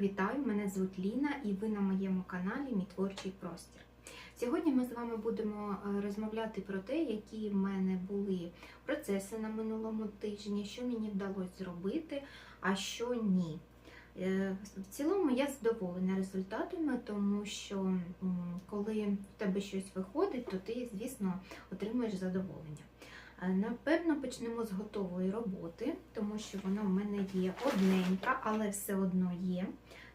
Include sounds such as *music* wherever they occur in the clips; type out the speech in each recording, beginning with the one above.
Вітаю! Мене звуть Ліна і ви на моєму каналі Мій творчий простір. Сьогодні ми з вами будемо е, розмовляти про те, які в мене були процеси на минулому тижні, що мені вдалося зробити, а що ні. Е, В цілому я задоволена результатами, тому що коли в тебе щось виходить, то ти, звісно, отримуєш задоволення. Е, Напевно, почнемо з готової роботи, тому що вона в мене є одненька, але все одно є.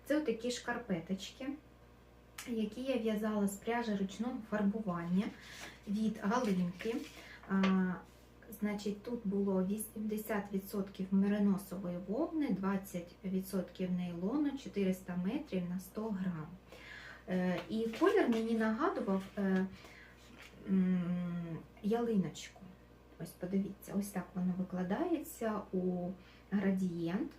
Це отакі шкарпеточки, які я в'язала з пряжі ручного фарбування від галинки. А, Значить, тут було 80% мериносової вовни, 20% нейлону, 400 метрів на 100 грам. Е, І колір мені нагадував е, ялиночку. Ось подивіться, ось так воно викладається у градієнт.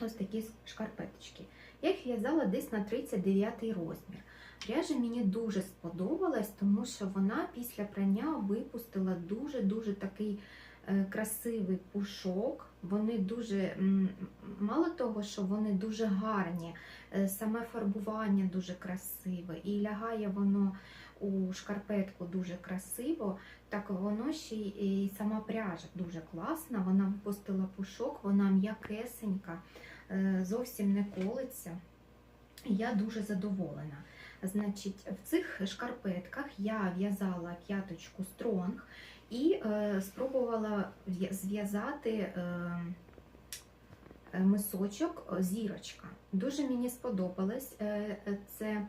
Ось такі шкарпеточки. Я їх в'язала десь на 39 розмір. Пряжа мені дуже сподобалась, тому що вона після прання випустила дуже-дуже такий е, красивий пушок. Вони дуже, мало того, що вони дуже гарні, е, саме фарбування дуже красиве, і лягає воно у шкарпетку дуже красиво, так воно ще й сама пряжа дуже класна. Вона випустила пушок, вона м'якесенька, е, зовсім не колиться. Я дуже задоволена. Значить, в цих шкарпетках я в'язала п'яточку стронг і е, спробувала зв'язати е, е, мисочок е, зірочка. Дуже мені сподобалось е, це.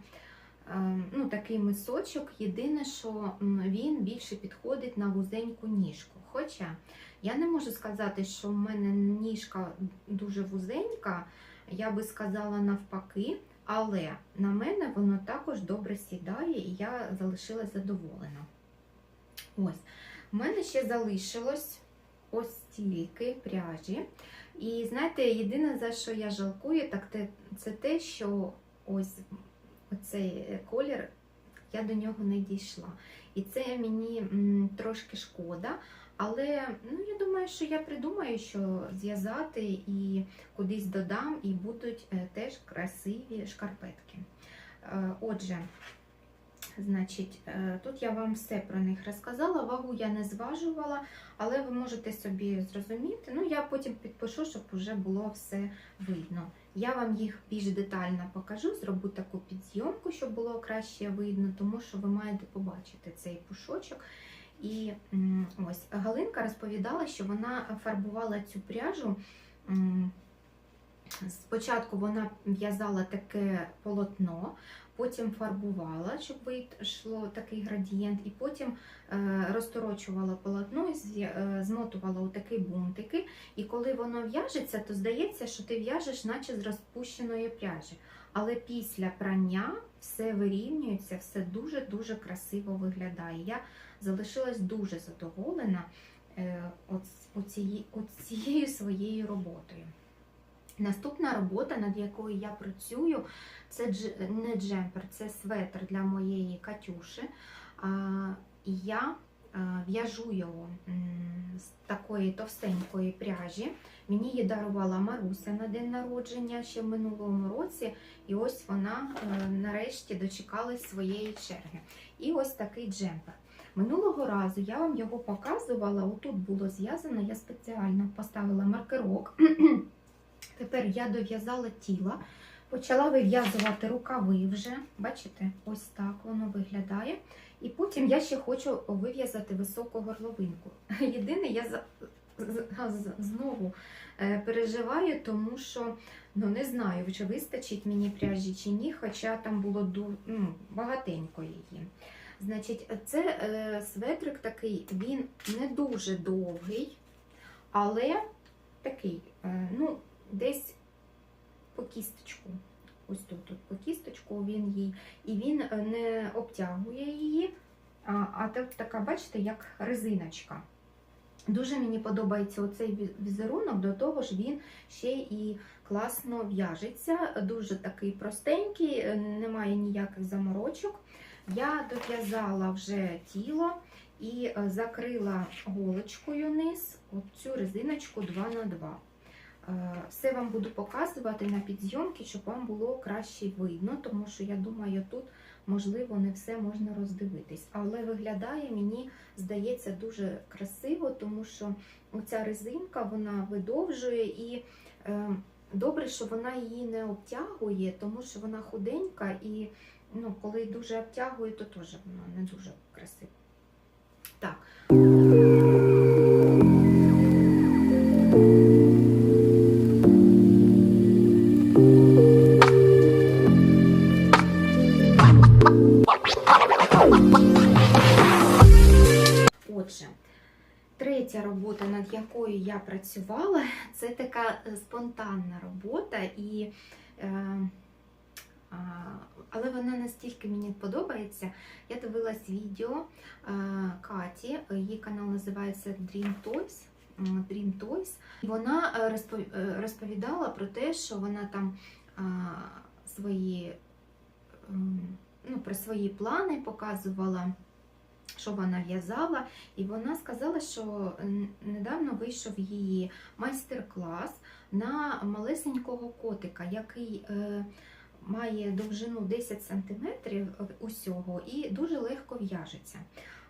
Е, Ну, такий мисочок, єдине, що він більше підходить на вузеньку ніжку. Хоча я не можу сказати, що в мене ніжка дуже вузенька, я би сказала навпаки, але на мене воно також добре сідає і я залишилась задоволена. Ось, в мене ще залишилось ось стільки пряжі. І знаєте, єдине, за що я жалкую, так це те, що ось оцей колір, я до нього не дійшла. І це мені трошки шкода. Але ну, я думаю, що я придумаю, що зв'язати і кудись додам, і будуть е, теж красиві шкарпетки. Е, Отже, значить, е, тут я вам все про них розказала. Вагу я не зважувала, але ви можете собі зрозуміти. Ну, я потім підпишу, щоб вже було все видно. Я вам їх більш детально покажу, зроблю таку підзйомку, щоб було краще видно, тому що ви маєте побачити цей пушочок. І ось Галинка розповідала, що вона фарбувала цю пряжу. Спочатку вона в'язала таке полотно, потім фарбувала, щоб вийшло такий градієнт, і потім е, розторочувала полотно і е, змотувала у такі бунтики. І коли воно в'яжеться, то здається, що ти в'яжеш, наче з розпущеної пряжі. Але після прання все вирівнюється, все дуже-дуже красиво виглядає. Я залишилась дуже задоволена е, оцією, цією своєю роботою. Наступна робота, над якою я працюю, це не джемпер, це светр для моєї Катюши. І я а, в'яжу його з такої товстенької пряжі. Мені її дарувала Маруся на день народження ще в минулому році. І ось вона е, нарешті дочекалась своєї черги. І ось такий джемпер. Минулого разу я вам його показувала, отут було зв'язано, я спеціально поставила маркерок. *clears throat* Тепер я дов'язала тіло, почала вив'язувати рукави вже. Бачите, ось так воно виглядає. І потім я ще хочу вив'язати високу горловинку. *laughs* Єдине, я знову е, переживаю, тому що ну, не знаю, чи вистачить мені пряжі чи ні, хоча там було ну, багатенько її. Значить, це е, светрик такий, він не дуже довгий, але такий, е, ну, десь по кісточку. Ось тут, тут по кісточку він їй. І він е, не обтягує її, а, а так, така, бачите, як резиночка. Дуже мені подобається оцей візерунок, до того ж він ще і класно в'яжеться, дуже такий простенький, е, немає ніяких заморочок. Я дов'язала вже тіло і е, закрила голочкою низ цю резиночку 2х2. Е, Все вам буду показувати на підзйомки, щоб вам було краще видно, тому що я думаю, тут можливо не все можна роздивитись. Але виглядає, мені здається, дуже красиво, тому що оця резинка вона видовжує і е, добре, що вона її не обтягує, тому що вона худенька і ну, коли дуже обтягує, то теж воно не дуже красиво. Так. Отже, третя робота, над якою я працювала, це така е, спонтанна робота, і, е, але вона настільки мені подобається. Я дивилась відео е, Каті, її канал називається Dream Toys. Dream Toys. Вона розпов- розповідала про те, що вона там свої, ну, про свої плани показувала що вона в'язала, і вона сказала, що недавно вийшов її майстер-клас на малесенького котика, який е, має довжину 10 см усього і дуже легко в'яжеться.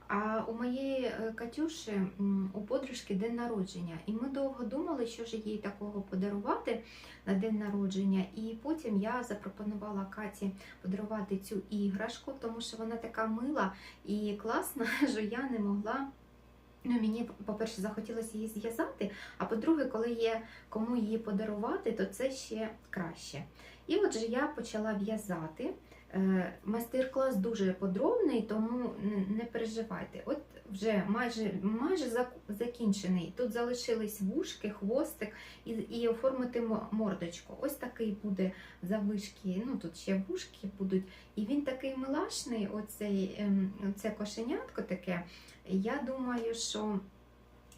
А у моєї е, Катюші у подружки день народження, і ми довго думали, що ж їй такого подарувати на день народження. І потім я запропонувала Каті подарувати цю іграшку, тому що вона така мила і класна, *laughs* що я не могла. Ну, мені, по-перше, захотілося її зв'язати, а по-друге, коли є кому її подарувати, то це ще краще. І отже, я почала в'язати. Е, Майстер-клас дуже подробний, тому не переживайте. От вже майже, майже закінчений. Тут залишились вушки, хвостик і, і оформити мордочку. Ось такий буде завишки. Ну тут ще вушки будуть. І він такий милашний, оцей, ем, оце кошенятко таке. Я думаю, що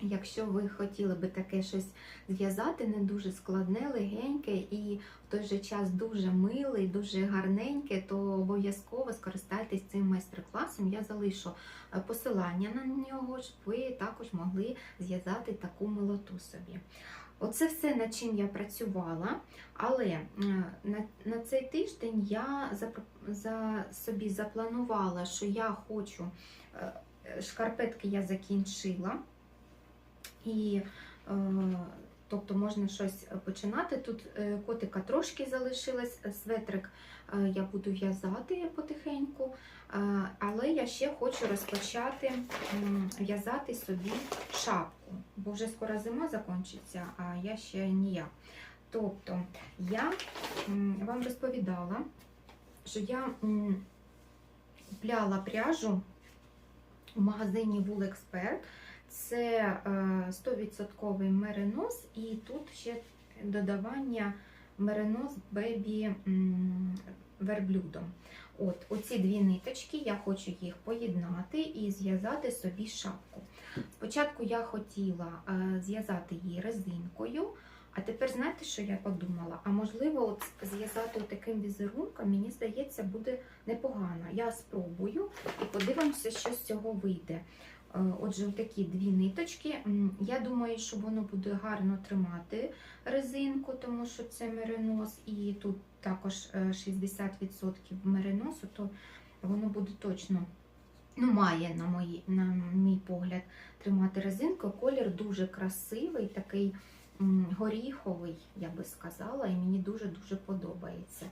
якщо ви хотіли би таке щось зв'язати, не дуже складне, легеньке і в той же час дуже миле, дуже гарненьке, то обов'язково скористайтесь цим майстер-класом. Я залишу е, посилання на нього, щоб ви також могли зв'язати таку милоту собі. Оце все, над чим я працювала, але е, на, на цей тиждень я запро- за собі запланувала, що я хочу е, шкарпетки я закінчила. І е, тобто можна щось починати. Тут е, котика трошки залишилось, светрик е, я буду в'язати потихеньку, але я ще хочу розпочати в'язати собі шапку, бо вже скоро зима закінчиться, а я ще ніяк. Тобто я вам розповідала, що я м, купляла пряжу в магазині Wool Expert. Це е, 100% меринос, і тут ще додавання меринос бебі верблюдом. От, оці дві ниточки, я хочу їх поєднати і зв'язати собі шапку. Спочатку я хотіла е, зв'язати її резинкою, а тепер знаєте, що я подумала? А можливо, от зв'язати таким візерунком, мені здається, буде непогано. Я спробую і подивимося, що з цього вийде. Е, Отже, такі дві ниточки. Я думаю, що воно буде гарно тримати резинку, тому що це меринос, і тут також е, 60% мериносу, то воно буде точно, ну, має, на, мої, на мій погляд, тримати резинку. Колір дуже красивий, такий горіховий, я би сказала, і мені дуже-дуже подобається.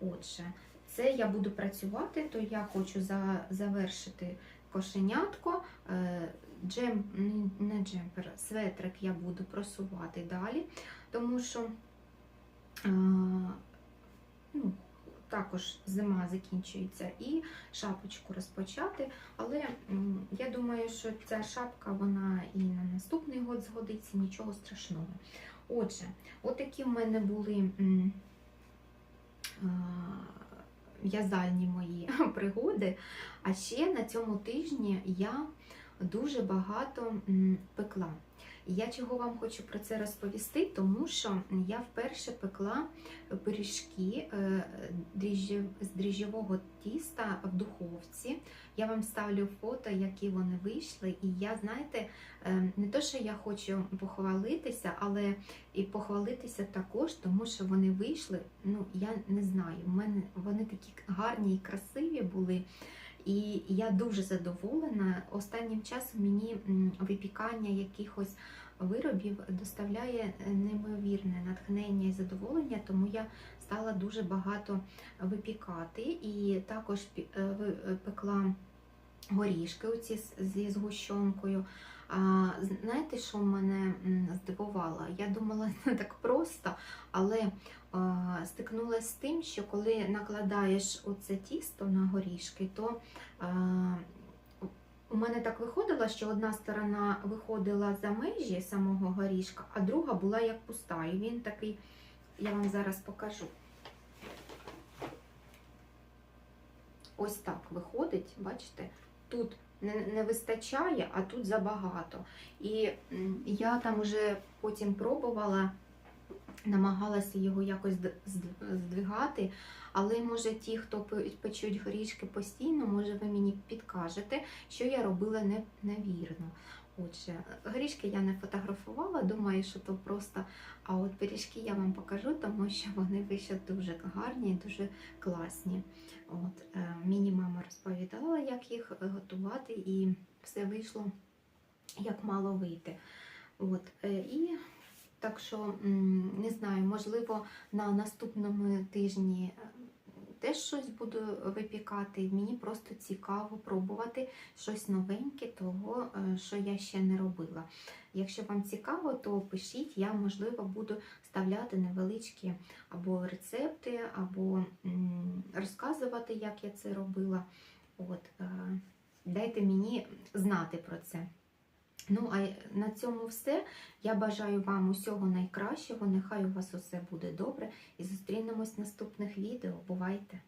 Отже, це я буду працювати, то я хочу за, завершити кошенятко, е, джем, не джемпер, светрик я буду просувати далі, тому що е, ну, також зима закінчується і шапочку розпочати. Але я думаю, що ця шапка вона і на наступний год згодиться, нічого страшного. Отже, отакі в мене були. В'язальні мої *laughs* пригоди. А ще на цьому тижні я дуже багато пекла. Я чого вам хочу про це розповісти, тому що я вперше пекла пиріжки е, з дріжджового тіста в духовці. Я вам ставлю фото, які вони вийшли. І я, знаєте, е, не то, що я хочу похвалитися, але і похвалитися також, тому що вони вийшли. Ну, я не знаю, у мене вони такі гарні і красиві були. І я дуже задоволена. Останнім часом мені випікання якихось виробів доставляє е, неймовірне натхнення і задоволення, тому я стала дуже багато випікати. І також е, е, пекла горішки оці зі згущенкою. А, знаєте, що мене здивувало? Я думала, *laughs* не так просто, але стикнулася з тим, що коли накладаєш оце тісто на горішки, то у мене так виходило, що одна сторона виходила за межі самого горішка, а друга була як пуста. І він такий, я вам зараз покажу. Ось так виходить, бачите? Тут не, не вистачає, а тут забагато. І я там вже потім пробувала, намагалася його якось здвигати. Але може ті, хто печуть горішки постійно, може ви мені підкажете, що я робила не, невірно. Отже, горішки я не фотографувала, думаю, що то просто. А от пиріжки я вам покажу, тому що вони вийшли дуже гарні і дуже класні. От, е, мені мама розповідала, як їх готувати, і все вийшло як мало вийти. От, е, і так що, не знаю, можливо, на наступному тижні е, теж щось буду випікати. Мені просто цікаво пробувати щось новеньке, того, е, що я ще не робила. Якщо вам цікаво, то пишіть, я, можливо, буду вставляти невеличкі або рецепти, або розказувати, як я це робила. От, е, дайте мені знати про це. Ну, а на цьому все. Я бажаю вам усього найкращого. Нехай у вас усе буде добре. І зустрінемось в наступних відео. Бувайте!